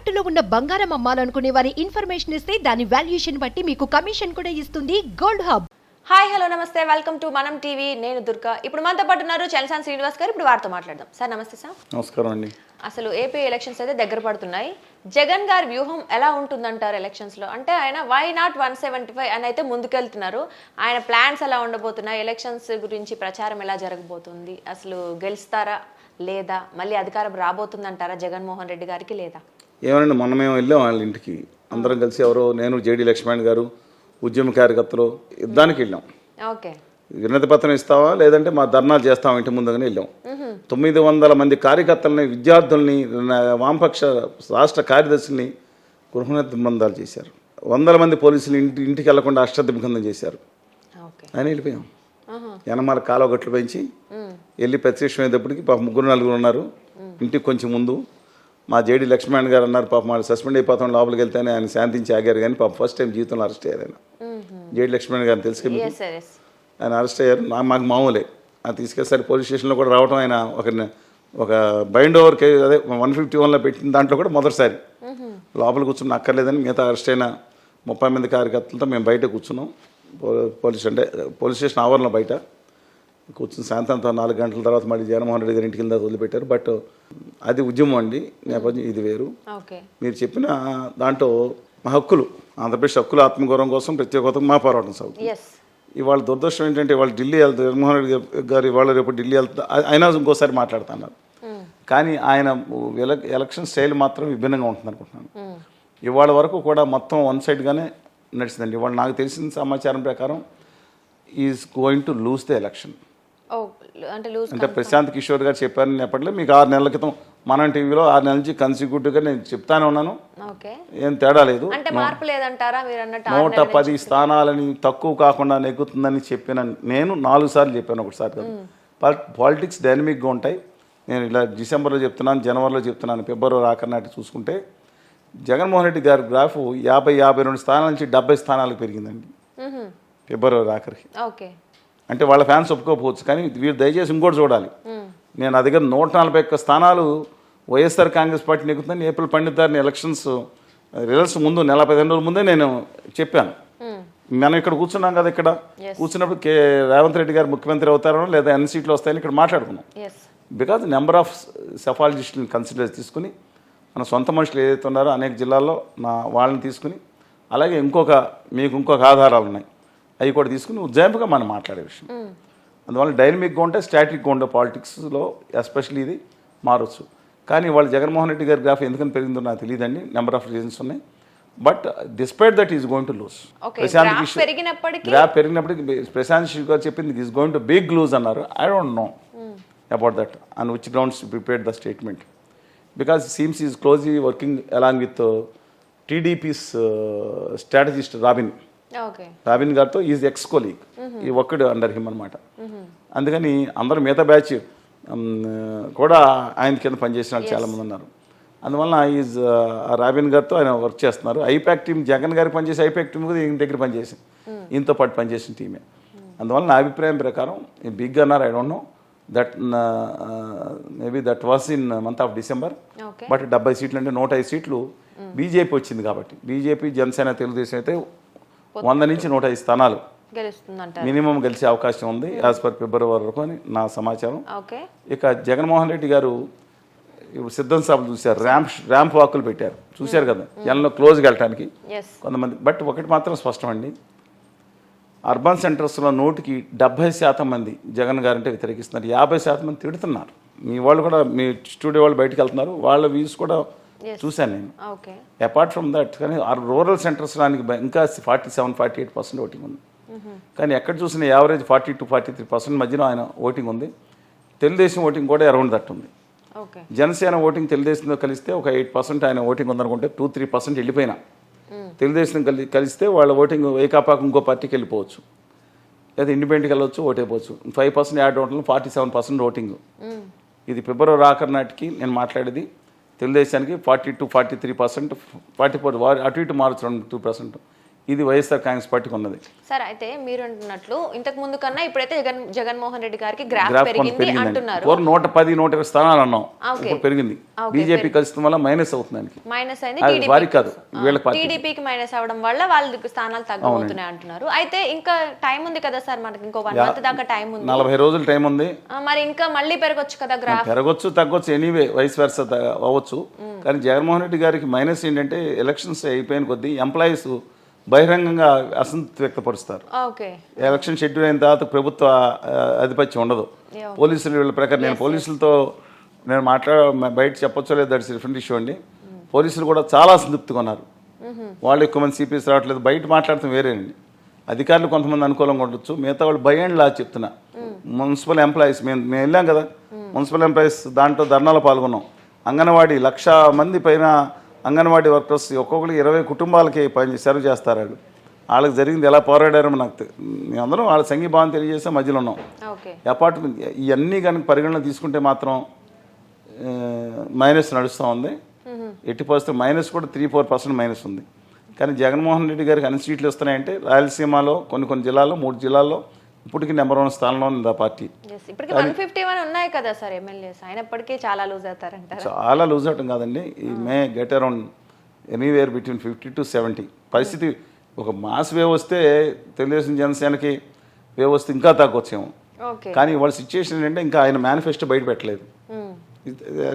తాకట్టులో ఉన్న బంగారం అమ్మాలనుకునే వారి ఇన్ఫర్మేషన్ ఇస్తే దాని వాల్యుయేషన్ బట్టి మీకు కమిషన్ కూడా ఇస్తుంది గోల్డ్ హబ్. హాయ్ హలో నమస్తే. Welcome to Manam TV. నేను దుర్గా. ఇప్పుడు మనతో పాటు ఉన్నారు చలసాన్ శ్రీనివాస్ గారు. ఇప్పుడు వారితో మాట్లాడదాం. సార్ నమస్తే సార్. నమస్కారం అండి. అసలు ఏపీ ఎలక్షన్స్ అయితే దగ్గర పడుతున్నాయి. జగన్ గారి వ్యూహం ఎలా ఉంటుందంటారు ఎలక్షన్స్లో? అంటే ఆయన why not one seventy five అని అయితే ముందుకెళ్తున్నారు. ఆయన ప్లాన్స్ ఎలా ఉండబోతున్నాయి? ఎలక్షన్స్ గురించి ప్రచారం ఎలా జరగబోతుంది? అసలు గెలుస్తారా లేదా? మళ్ళీ అధికారం రాబోతుందంటారా జగన్మోహన్ రెడ్డి గారికి లేదా? ఏమనండి మొన్న మేము వెళ్ళాం వాళ్ళ ఇంటికి. అందరం కలిసి ఎవరో నేను జేడి లక్ష్మణ్ గారు ఉద్యమ కార్యకర్తలు యుద్ధానికి వెళ్ళాం. ఓకే. వినతి పత్రం ఇస్తావా లేదంటే మా ధర్నాలు చేస్తాం ఇంటి ముందుగానే వెళ్ళాం. తొమ్మిది వందల మంది కార్యకర్తలని విద్యార్థుల్ని వామపక్ష రాష్ట్ర కార్యదర్శిని గృహ నిర్బంధాలు చేశారు. వందల మంది పోలీసులు ఇంటి ఇంటికి వెళ్ళకుండా అష్టదిగ్బంధం చేశారు. అని వెళ్ళిపోయాం. వెనమాల కాలువ గట్లు పెంచి వెళ్ళి ప్రత్యక్షం అయ్యేటప్పటికి పాప ముగ్గురు నలుగురు ఉన్నారు. ఇంటికి కొంచెం ముందు మా జేడి లక్ష్మణ్ గారు అన్నారు పాప వాళ్ళు సస్పెండ్ అయిపోతాం లోపలికి వెళ్తేనే ఆయన శాంతించి ఆగారు కానీ పాప ఫస్ట్ టైం జీవితంలో అరెస్ట్ అయ్యారు ఆయన. జేడి లక్ష్మణ్ గారిని తెలుసు ఆయన అరెస్ట్ అయ్యారు. నా మాకు మామూలే. అది తీసుకెళ్ళి పోలీస్ స్టేషన్లో కూడా రావడం ఆయన ఒక ఒక బైండ్ ఓవర్ కే అదే వన్ ఫిఫ్టీ వన్లో పెట్టిన దాంట్లో కూడా మొదటిసారి. లోపల కూర్చుని అక్కర్లేదని మిగతా అరెస్ట్ అయిన ముప్పై మంది కార్యకర్తలతో మేము బయట కూర్చున్నాం. పోలీస్ అంటే పోలీస్ స్టేషన్ ఆవరణలో బయట. కూర్చుని సాయంత్రం నాలుగు గంటల తర్వాత మళ్ళీ జగన్మోహన్ రెడ్డి గారి ఇంటికి వెళ్ళి వదిలిపెట్టారు. బట్ అది ఉద్యమం అండి. నేపథ్యం ఇది వేరు. మీరు చెప్పిన దాంట్లో మా హక్కులు ఆంధ్రప్రదేశ్ హక్కుల ఆత్మగౌరవం కోసం ప్రత్యేకత మా పోరాటం సాగు ఎస్ ఇవాళ దురదృష్టం ఏంటంటే వాళ్ళు ఢిల్లీ వెళ్తారు జగన్మోహన్ రెడ్డి గారు ఇవాళ రేపు ఢిల్లీ వెళ్తా అయినా ఇంకోసారి మాట్లాడుతున్నారు. కానీ ఆయన ఎల- ఎలక్షన్ స్టైల్ మాత్రం విభిన్నంగా ఉంటుంది అనుకుంటున్నాను. ఇవాళ వరకు కూడా మొత్తం వన్ సైడ్గానే నడిచిందండి. ఇవాళ నాకు తెలిసిన సమాచారం ప్రకారం is going to lose the election. అంటే ప్రశాంత్ కిషోర్ గారు చెప్పారని చెప్పట్లే మీకు ఆరు నెలల క్రితం మనం టీవీలో ఆరు నెలల నుంచి కన్సిక్యూటివ్గా నేను చెప్తానే ఉన్నాను. ఏం తేడా లేదు. నూట పది స్థానాలని తక్కువ కాకుండా నెగ్గుతుందని చెప్పిన నేను నాలుగు సార్లు చెప్పాను ఒకసారి కాదు. పాలిటిక్స్ డైనమిక్గా ఉంటాయి. నేను ఇలా డిసెంబర్లో చెప్తున్నాను జనవరిలో చెప్తున్నాను ఫిబ్రవరి ఆఖరి చూసుకుంటే జగన్మోహన్ రెడ్డి గారి గ్రాఫ్ యాభై యాభై రెండు స్థానాల నుంచి డెబ్బై స్థానాలకు పెరిగిందండి. ఫిబ్రవరి ఆఖరికి ఓకే. అంటే వాళ్ళ ఫ్యాన్స్ ఒప్పుకోకపోవచ్చు కానీ వీరు దయచేసి ఇంకోటి చూడాలి. నేను నా దగ్గర నూట నలభై ఒక్క స్థానాలు వైఎస్ఆర్ కాంగ్రెస్ పార్టీ నెగ్గుతుందని ఏప్రిల్ పండితారిని ఎలక్షన్స్ రిజల్ట్స్ ముందు నెల పదిహేను రోజుల ముందే నేను చెప్పాను. మనం ఇక్కడ కూర్చున్నాం కదా ఇక్కడ. కూర్చున్నప్పుడు కే రేవంత్ రెడ్డి గారు ముఖ్యమంత్రి అవుతారో లేదా ఎన్ని సీట్లు వస్తాయని ఇక్కడ మాట్లాడుకున్నాం. బికాజ్ నెంబర్ ఆఫ్ సెఫాలజిస్టులను కన్సిడర్ తీసుకుని మన సొంత మనుషులు ఏదైతే ఉన్నారో అనేక జిల్లాల్లో నా వాళ్ళని తీసుకుని అలాగే ఇంకొక మీకు ఇంకొక ఆధారాలు ఉన్నాయి. అవి కూడా తీసుకుని ఉజ్జాయింపుగా మనం మాట్లాడే విషయం. అందువల్ల డైనమిక్గా ఉంటే స్టాటిక్గా ఉండే పాలిటిక్స్లో ఎస్పెషల్లీ ఇది మారచ్చు. కానీ వాళ్ళు జగన్మోహన్ రెడ్డి గారి గ్రాఫ్ ఎందుకని పెరిగిందో నాకు తెలియదండి. నెంబర్ ఆఫ్ రీజన్స్ ఉన్నాయి. But despite that is going to graph పెరిగినప్పటికీ- గ్రాఫ్ పెరిగినప్పటికీ ప్రశాంత్ కిషోర్ గారు చెప్పింది is going to big lose అన్నారు. I don't know about that and which grounds prepared the statement because seems is closely working along with TDP's strategist Robin Robin గారితో is ex colleague ఈ ఒక్కడు under him అనమాట అందుకని అందరూ మిగతా batch కూడా ఆయన కింద పనిచేసిన వాళ్ళు చాలా మంది ఉన్నారు. అందువలన ఈజ్ రాబిన్ గారితో ఆయన వర్క్ చేస్తున్నారు. ఐపాక్ టీం జగన్ గారికి పనిచేసి ఐపాక్ టీం కూడా ఈయన దగ్గర పనిచేసింది. ఈయనతో పాటు పనిచేసిన టీమే అందువల్ల నా అభిప్రాయం ప్రకారం బిగ్ అన్నారు I don't know that maybe that was in month of December but డెబ్బై సీట్లు అంటే నూట ఐదు సీట్లు బీజేపీ వచ్చింది కాబట్టి. బీజేపీ జనసేన తెలుగుదేశం అయితే వంద నుంచి నూట ఐదు స్థానాలు మినిమం గెలిచే అవకాశం ఉంది. యాజ్ పర్ ఫిబ్రవరి వరకు అని నా సమాచారం. ఇక జగన్మోహన్ రెడ్డి గారు ఇప్పుడు సిద్ధం సభలు చూశారు. ర్యాంప్ ర్యాంప్ వాకులు పెట్టారు. చూశారు కదా? జనంలో క్లోజ్గా వెళ్ళటానికి. ఎస్ కొంతమంది బట్ ఒకటి మాత్రం స్పష్టమండి. అర్బన్ సెంటర్స్లో నూటికి డెబ్బై శాతం మంది జగన్ గారంటే వ్యతిరేకిస్తున్నారు. యాభై శాతం మంది తిడుతున్నారు. మీ వాళ్ళు కూడా మీ స్టూడియో వాళ్ళు బయటకు వెళ్తున్నారు. వాళ్ళ వ్యూస్ కూడా చూశాను నేను. అపార్ట్ ఫ్రమ్ దట్ కానీ ఆ రూరల్ సెంటర్స్ దానికి ఇంకా forty seven forty eight percent voting ఉంది కానీ ఎక్కడ చూసిన average forty two forty three percent మధ్యలో ఆయన ఓటింగ్ ఉంది. తెలుగుదేశం ఓటింగ్ కూడా అరౌండ్ దట్ ఉంది. జనసేన ఓటింగ్ తెలుగుదేశంతో కలిస్తే ఒక ఎయిట్ పర్సెంట్ ఆయన ఓటింగ్ ఉందనుకుంటే టూ త్రీ పర్సెంట్ వెళ్ళిపోయినా. తెలుగుదేశం కలి కలిస్తే వాళ్ళ ఓటింగ్ ఏకాపాకు ఇంకో పార్టీకి వెళ్ళిపోవచ్చు. లేదా ఇండిపెండెంట్కి వెళ్ళవచ్చు ఓటైపోవచ్చు ఫైవ్ పర్సెంట్ యాడ్ ఓట్లు ఫార్టీ సెవెన్ పర్సెంట్ ఓటింగ్ ఇది ఫిబ్రవరి ఆఖరి నాటికి నేను మాట్లాడేది తెలుగుదేశానికి forty two forty three percent forty four అటు ఇటు మార్చు రెండు టూ పర్సెంట్. ఇది వైఎస్ఆర్ కాంగ్రెస్ పార్టీకి ఉన్నది. సార్ అయితే మీరు అంటున్నట్లు ఇంతకు ముందు కన్నా ఇప్పుడైతే జగన్ జగన్మోహన్ రెడ్డి గారికి గ్రాఫ్ పెరిగింది అంటున్నారు. పూర్వం నూట పది నూట ఇరవై స్థానాలు అన్నాం. ఇప్పుడు పెరిగింది. ఓకే, బీజేపీ కలిసిన వల్ల మైనస్ అవుతుంది మైనస్ అయింది. వారికి కాదు వీళ్ళ పార్టీ టీడీపీకి మైనస్ అవడం వల్ల వాళ్ళకి స్థానాలు తగ్గబోతున్నాయి అంటున్నారు. అయితే ఇంకా టైం ఉంది కదా సార్ మనకి? ఇంకో వన్ మంత్ దాకా టైం ఉంది. నలభై రోజులు టైం ఉంది. మరి ఇంకా మళ్ళీ పెరగొచ్చు కదా గ్రాఫ్? పెరగొచ్చు తగ్గొచ్చు ఎనీవే వయసు వరుస అవ్వచ్చు. కానీ జగన్మోహన్ రెడ్డి గారికి మైనస్ ఏంటంటే ఎలక్షన్స్ అయిపోయిన కొద్దీ ఎంప్లాయీస్ బహిరంగంగా అసంతృప్తి వ్యక్తపరుస్తారు. ఓకే ఎలక్షన్ షెడ్యూల్ అయిన తర్వాత ప్రభుత్వ ఆధిపత్యం ఉండదు. పోలీసులు వీళ్ళ ప్రకారం నేను పోలీసులతో నేను మాట్లాడ బయట చెప్పొచ్చో లేదు దట్స్ డిఫరెంట్ ఇష్యూ అండి. పోలీసులు కూడా చాలా సంతృప్తిగా ఉన్నారు. వాళ్ళు ఎక్కువ మంది సిపిఎస్ రావట్లేదు. బయట మాట్లాడటం వేరేనండి అధికారులు కొంతమంది అనుకూలంగా ఉండొచ్చు. మిగతా వాళ్ళు భయ అండ్ లా చెప్తున్నా. మున్సిపల్ ఎంప్లాయీస్ మేము మేము వెళ్ళాం కదా. మున్సిపల్ ఎంప్లాయీస్ దాంట్లో ధర్నాలో పాల్గొన్నాం. అంగన్వాడీ లక్ష మంది పైన అంగన్వాడీ వర్కర్స్ ఒక్కొక్కరికి ఇరవై కుటుంబాలకి పని సర్వ్ చేస్తారు వాళ్ళు వాళ్ళకి జరిగింది ఎలా పోరాడారో నాకు మేమందరం వాళ్ళ సంఘీభావం తెలియజేస్తే మధ్యలో ఉన్నాం. అపార్ట్మెంట్ ఇవన్నీ కనుక పరిగణన తీసుకుంటే మాత్రం మైనస్ నడుస్తూ ఉంది. ఎట్టి పరిస్థితి మైనస్ కూడా త్రీ ఫోర్ పర్సెంట్ మైనస్ ఉంది. కానీ జగన్మోహన్ రెడ్డి గారికి అన్ని సీట్లు వస్తున్నాయంటే రాయలసీమలో కొన్ని కొన్ని జిల్లాల్లో మూడు జిల్లాల్లో ఇప్పటికీ నెంబర్ వన్ స్థానంలో ఉంది ఆ పార్టీ. ఇప్పటికి వన్ ఫిఫ్టీ వన్ ఉన్నాయి కదా సార్ ఎమ్మెల్యేస్. అయినప్పటికీ చాలా లూజ్ అవుతారంటారు. చాలా లూజ్ అవటం కాదండి. ఈ may get around anywhere between fifty to seventy పరిస్థితి ఒక మాస్ వేవ్ వస్తే తెలుగుదేశం జనసేనకి వేవ్ వస్తే ఇంకా తగ్గొచ్చేమో. కానీ వాళ్ళ సిచ్యుయేషన్ ఏంటంటే ఇంకా ఆయన మేనిఫెస్టో బయట పెట్టలేదు.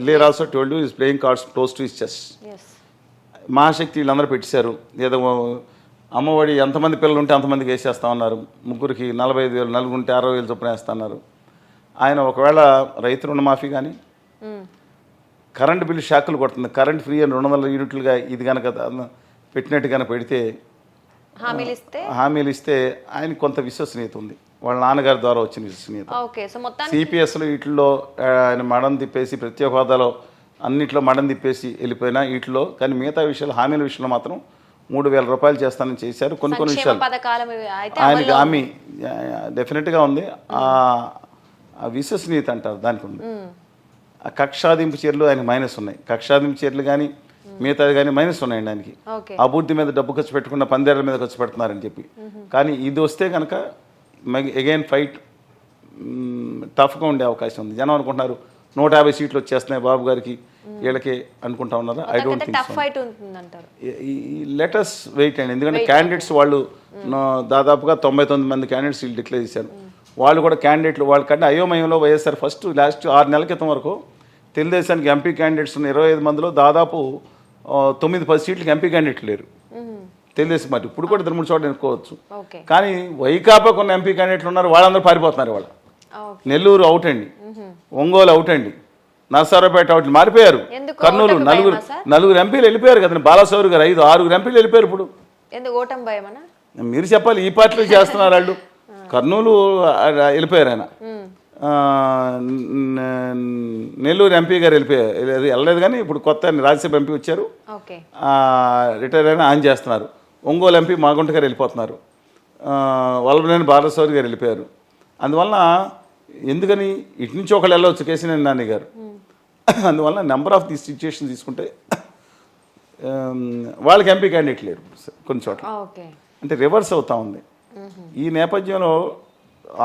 లేర్ also told you is playing cards close to his chest Mahashakti వీళ్ళందరూ పెట్టేశారు. ఏదో అమ్మఒడి ఎంతమంది పిల్లలు ఉంటే అంతమందికి వేసేస్తా ఉన్నారు. ముగ్గురికి నలభై ఐదు వేలు నలుగురు ఉంటే అరవై వేలు చొప్పున వేస్తున్నారు ఆయన ఒకవేళ రైతు రుణమాఫీ కానీ కరెంట్ బిల్లు షాకులు కొడుతుంది. కరెంట్ ఫ్రీ అని రెండు వందల యూనిట్లుగా ఇది కనుక పెట్టినట్టు కనుక పెడితే హామీలు ఇస్తే? ఆయనకు కొంత విశ్వసనీయత ఉంది. వాళ్ళ నాన్నగారి ద్వారా వచ్చిన విశ్వసనీయత. సిపిఎస్లో వీటిల్లో ఆయన మడం తిప్పేసి ప్రత్యేక హోదాలో అన్నిట్లో మడం తిప్పేసి వెళ్ళిపోయినా వీటిలో కానీ మిగతా విషయాలు హామీల విషయంలో మాత్రం మూడు వేల రూపాయలు చేస్తానని చేశారు. కొన్ని కొన్ని విషయాలు. ఆయనకి హామీ డెఫినెట్గా ఉంది. ఆ విశ్వసనీయత అంటారు దానికి ఉంది. ఆ కక్షాదింపు చర్యలు ఆయనకి మైనస్ ఉన్నాయి. కక్షాదింపు చర్యలు కానీ మిగతాది కానీ మైనస్ ఉన్నాయండి ఆయనకి. అభివృద్ధి మీద డబ్బు ఖర్చు పెట్టకుండా పందేళ్ళ మీద ఖర్చు పెడుతున్నారని చెప్పి. కానీ ఇది వస్తే కనుక అగైన్ ఫైట్ టఫ్గా ఉండే అవకాశం ఉంది. జనం అనుకుంటున్నారు నూట యాభై సీట్లు వచ్చేస్తున్నాయి బాబు గారికి. వీళ్ళకి అనుకుంటా ఉన్నారు? I don't think tough fight ఉంటుందంటారు. లెటర్స్ వెయిట్ అండి ఎందుకంటే క్యాండిడేట్స్ వాళ్ళు నా- దాదాపుగా తొంభై తొమ్మిది మంది క్యాండిడేట్స్ వీళ్ళు డిక్లేర్ చేశారు. వాళ్ళు కూడా క్యాండిడేట్లు వాళ్ళకంటే అయోమయంలో వైఎస్ఆర్ ఫస్ట్ లాస్ట్ ఆరు నెలల క్రితం వరకు తెలుగుదేశానికి ఎంపీ క్యాండిడేట్స్ ఉన్న ఇరవై ఐదు మందిలో దాదాపు తొమ్మిది పది సీట్లకి ఎంపీ క్యాండిడేట్లు లేరు. తెలుగుదేశం పార్టీ. ఇప్పుడు కూడా ఇద్దరు మూడు చోట్ల ఎన్నుకోవచ్చు. కానీ వైకాపా కొన్ని ఎంపీ క్యాండిడేట్లు ఉన్నారు వాళ్ళందరూ పారిపోతున్నారు వాళ్ళు. నెల్లూరు అవుట్ అండి. ఒంగోలు అవుట్ అండి. నర్సారావుపేట అవుట్ మారిపోయారు. కర్నూలు నలుగురు? నలుగురు ఎంపీలు వెళ్ళిపోయారు కదండి. బాలసౌరి గారు ఐదు ఆరుగురు ఎంపీలు వెళ్ళిపోయారు ఇప్పుడు. మీరు చెప్పాలి ఈ పార్టీలో చేస్తున్నారు వాళ్ళు. కర్నూలు వెళ్ళిపోయారు ఆయన. నెల్లూరు ఎంపీ గారు వెళ్ళిపోయారు వెళ్ళలేదు- కానీ ఇప్పుడు కొత్త రాజ్యసభ ఎంపీ వచ్చారు. రిటైర్ అయిన ఆయన చేస్తున్నారు. ఒంగోలు ఎంపీ మాగుంట గారు వెళ్ళిపోతున్నారు. వల్లభనేని బాలసౌరి గారు వెళ్ళిపోయారు. అందువలన ఎందుకని? ఇటు నుంచి ఒకళ్ళు వెళ్ళవచ్చు కేసీనేని నాని గారు. అందువలన నెంబర్ ఆఫ్ ది సిచ్యుయేషన్ తీసుకుంటే ఆమ్, వాళ్ళకి ఎంపీ క్యాండిడేట్ లేరు కొన్ని చోట్ల. అంటే రివర్స్ అవుతా ఉంది. ఈ నేపథ్యంలో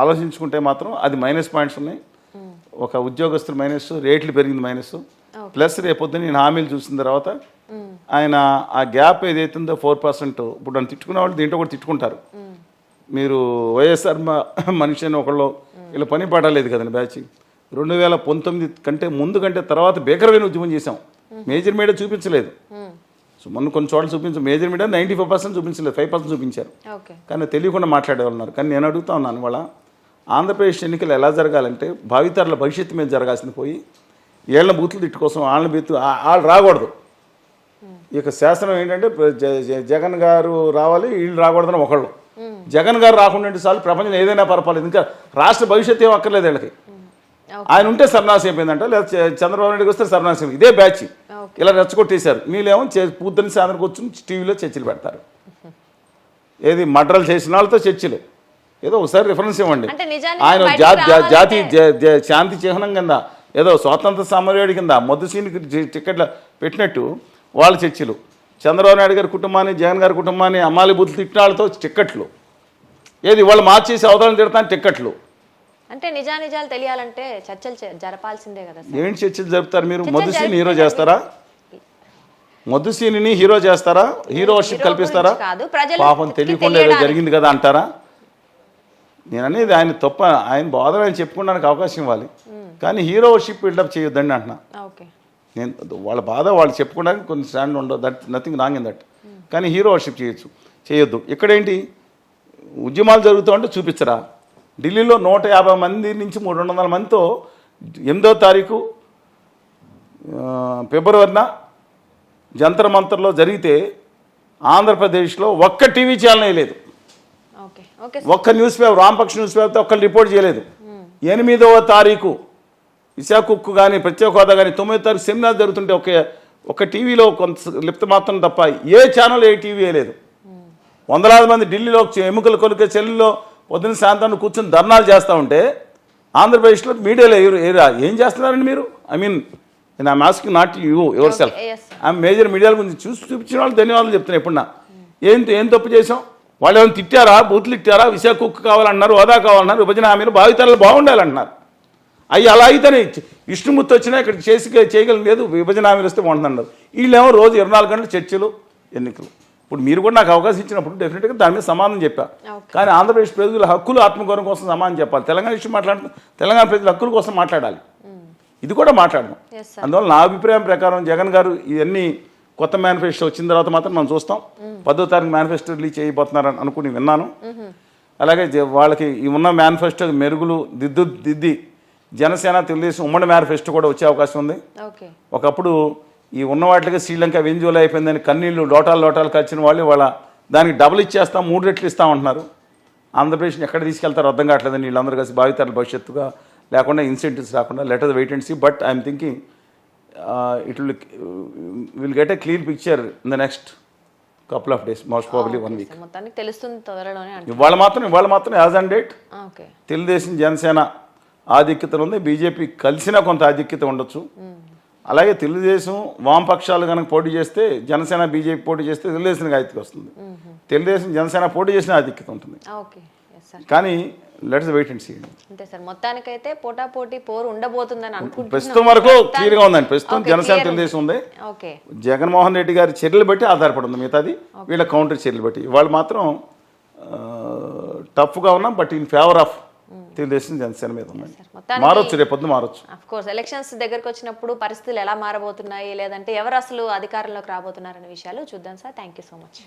ఆలోచించుకుంటే మాత్రం అది మైనస్ పాయింట్స్ ఉన్నాయి. ఒక ఉద్యోగస్తులు మైనస్ రేట్లు పెరిగింది మైనస్ ప్లస్ రేపొద్దున నేను హామీలు చూసిన తర్వాత ఆయన ఆ గ్యాప్ ఏదైతుందో ఫోర్ పర్సెంట్ ఇప్పుడు నన్ను తిట్టుకునే వాళ్ళు దీంట్లో కూడా తిట్టుకుంటారు. మీరు వైఎస్ఆర్ మనిషి అని ఒకళ్ళు ఇలా పని పడలేదు కదండి బ్యాచ్ రెండు వేల పంతొమ్మిది కంటే ముందు కంటే తర్వాత భీకరమైన ఉద్యమం చేశాం. మేజర్ మీడియా చూపించలేదు. సో మొన్న కొన్ని చోట్ల చూపించాం major media ninety five percent చూపించలేదు ఫైవ్ పర్సెంట్ చూపించారు. కానీ తెలియకుండా మాట్లాడేవాళ్ళు ఉన్నారు కానీ నేను అడుగుతా ఉన్నాను వాళ్ళ ఆంధ్రప్రదేశ్ ఎన్నికలు ఎలా జరగాలంటే భావితరాల భవిష్యత్తు మీద జరగాల్సింది పోయి ఏళ్ళ బూతులు తిట్టు కోసం వాళ్ళ బీతు వాళ్ళు రాకూడదు. ఇక శాసనం ఏంటంటే జగన్ గారు రావాలి వీళ్ళు రాకూడదని ఒకళ్ళు. జగన్ గారు రాకుండా చాలు ప్రపంచం ఏదైనా పరపాలేదు. ఇంకా రాష్ట్ర భవిష్యత్తు ఏం అక్కర్లేదు వీళ్ళకి. ఆయన ఉంటే సర్నాశం అయిపోయిందంట లేదా చంద్రబాబు నాయుడుకి వస్తే సర్నాశం. ఇదే బ్యాచ్. ఇలా రెచ్చగొట్టేశారు. మీరేమో చే- పూర్తిని సాయంత్రం కూర్చుని టీవీలో చర్చలు పెడతారు. ఏది మడ్రలు చేసిన వాళ్ళతో చర్చలు. ఏదో ఒకసారి రిఫరెన్స్ ఇవ్వండి. ఆయన జాతి శాంతి చిహ్నం కింద ఏదో స్వాతంత్ర సమరయుడి కింద మొద్దు సీనికి టికెట్ల పెట్టినట్టు వాళ్ళ చర్చలు. చంద్రబాబు నాయుడు గారి కుటుంబాన్ని జగన్ గారి కుటుంబాన్ని అమ్మాలి బుద్ధులు తిట్టిన వాళ్ళతో టిక్కెట్లు. ఏది వాళ్ళు మార్చేసి అవతలను తిడతాను టిక్కెట్లు. అంటే నిజానిజాలు తెలియాలంటే చర్చలు జరపాల్సిందే కదా ఏంటి చర్చలు జరుపుతారు మీరు? మధుసీని హీరో చేస్తారా? మధుసీని హీరో చేస్తారా? హీరోషిప్ హీరో కల్పిస్తారా? పాపం తెలియకుండా ఏదో. జరిగింది కదా అంటారా? నేను అనేది ఆయన తప్ప ఆయన బాధలు ఆయన చెప్పుకోవడానికి అవకాశం ఇవ్వాలి. కానీ హీరోషిప్ బిల్డప్ చేయొద్దండి అంటున్నా. నేను వాళ్ళ బాధ వాళ్ళు చెప్పుకోవడానికి కొన్ని స్టాండ్ ఉండదు that nothing wrong in that. కానీ హీరో వర్షిప్ చేయొచ్చు. చేయొద్దు. ఇక్కడేంటి? ఉద్యమాలు జరుగుతూ ఉంటే చూపించరా? ఢిల్లీలో నూట యాభై మంది నుంచి మూడు వందల మందితో ఎనిమిదో తారీఖు ఫిబ్రవరిన జంతర్ మంతర్లో జరిగితే ఆంధ్రప్రదేశ్లో ఒక్క టీవీ ఛానల్ వేయలేదు. ఒక్క న్యూస్ పేపర్ రాంపక్ష న్యూస్ పేపర్తో ఒక్కరు రిపోర్ట్ చేయలేదు. ఎనిమిదవ తారీఖు విశాఖ ఉక్కు కానీ ప్రత్యేక హోదా కానీ తొమ్మిదో తారీఖు సెమినార్ జరుగుతుంటే ఒక ఒక టీవీలో కొంత లిప్త మాత్రం తప్ప ఏ ఛానల్ ఏ టీవీ లేదు వందలాది మంది ఢిల్లీలో ఎముకలు కొలికే చెల్లిలో పొద్దున్న సాయంత్రం కూర్చొని ధర్నాలు చేస్తూ ఉంటే ఆంధ్రప్రదేశ్లో మీడియాలో ఎవరు ఎవరు- ఏం చేస్తున్నారండి మీరు? ఐ మీన్ నేను I'm asking not you yourself Okay, yes, sir. ఆ మేజర్ మీడియాల గురించి చూసి చూపించిన వాళ్ళు ధన్యవాదాలు చెప్తున్నా ఎప్పుడన్నా. ఏం ఏం తప్పు చేసాం వాళ్ళు ఏమైనా తిట్టారా? బూతులు తిట్టారా? విశాఖ కుక్క కావాలన్నారు హోదా కావాలన్నారు విభజన హామీలు భావితరాలు బాగుండాలంటున్నారు అవి అలా అయితేనే విష్ణుమూర్తి వచ్చినా ఇక్కడ చేసి చేయగలం లేదు విభజన హామీలు వస్తే బాగుంటున్నారు వీళ్ళేమో రోజు ఇరవై నాలుగు గంటలు చర్చలు ఎన్నికలు. ఇప్పుడు మీరు కూడా నాకు అవకాశం ఇచ్చినప్పుడు డెఫినెట్గా దాని మీద సమాధానం చెప్పా. కానీ ఆంధ్రప్రదేశ్ ప్రజల హక్కులు ఆత్మగౌరవం కోసం సమాధానం చెప్పాలి. తెలంగాణ విషయం మాట్లాడుతూ తెలంగాణ ప్రజల హక్కుల కోసం మాట్లాడాలి. ఇది కూడా మాట్లాడడం. అందువల్ల నా అభిప్రాయం ప్రకారం జగన్ గారు ఇవన్నీ కొత్త మేనిఫెస్టో వచ్చిన తర్వాత మాత్రం మనం చూస్తాం. పదో తారీఖు మేనిఫెస్టో రిలీజ్ చేయబోతున్నారని అనుకుని విన్నాను. అలాగే జ- వాళ్ళకి ఈ ఉన్న మేనిఫెస్టో మెరుగులు దిద్దు దిద్ది జనసేన తెలుగుదేశం ఉమ్మడి మేనిఫెస్టో కూడా వచ్చే అవకాశం ఉంది. ఒకప్పుడు ఈ ఉన్న వాటికి శ్రీలంక వెంజువల్ అయిపోయిందని కన్నీళ్ళు లోటాలు లోటాలు కలిసిన వాళ్ళు వాళ్ళ దానికి డబుల్ ఇచ్చేస్తాం మూడు రెట్లు ఇస్తామంటున్నారు ఆంధ్రప్రదేశ్ని ఎక్కడ తీసుకెళ్తారో అర్థం కావట్లేదని వీళ్ళందరూ కలిసి భావితరాల భవిష్యత్తుగా. లేకుండా ఇన్సెంటివ్స్ రాకుండా let's wait and see but I'm thinking it will will get a clear picture in the next couple of days most probably one week. మొత్తానికి తెలుస్తుంది త్వరలోనే ఇవాళ మాత్రం ఇవాళ మాత్రం as and date. Telugu Desam Janasena ఆధిక్యత ఉంది బీజేపీ కలిసినా కొంత ఆధిక్యత ఉండొచ్చు. అలాగే తెలుగుదేశం వామపక్షాలు కనుక పోటీ చేస్తే జనసేన బీజేపీ పోటీ చేస్తే తెలుగుదేశం ఆధిక్యత వస్తుంది. తెలుగుదేశం జనసేన పోటీ చేసిన ఆధిక్యత ఉంటుంది. కానీ లెట్స్ వెయిట్ అండ్ సీ అంతే సార్ మొత్తానికైతే పోటాపోటీ పోరు ఉండబోతుందని అనుకుంటున్నాం ప్రస్తుతం వరకు క్లియర్గా ఉందండి. ప్రస్తుతం జనసేన తెలుగుదేశం ఉంది. ఓకే. జగన్మోహన్ రెడ్డి గారి చర్యలు బట్టి ఆధారపడి ఉంది మిగతాది. వీళ్ళ కౌంటర్ చర్యలు బట్టి. వాళ్ళు మాత్రం టఫ్గా ఉన్నాం but in favour of Telugu Desam Janasena మీద ఉన్నాయి. మారొచ్చు రేపు పొద్దున మారొచ్చు. కోర్స్ ఎలక్షన్స్ దగ్గరకు వచ్చినప్పుడు పరిస్థితులు ఎలా మారబోతున్నాయి లేదంటే ఎవరు అసలు అధికారంలోకి రాబోతున్నారనే విషయాలు చూద్దాం sir thank you so much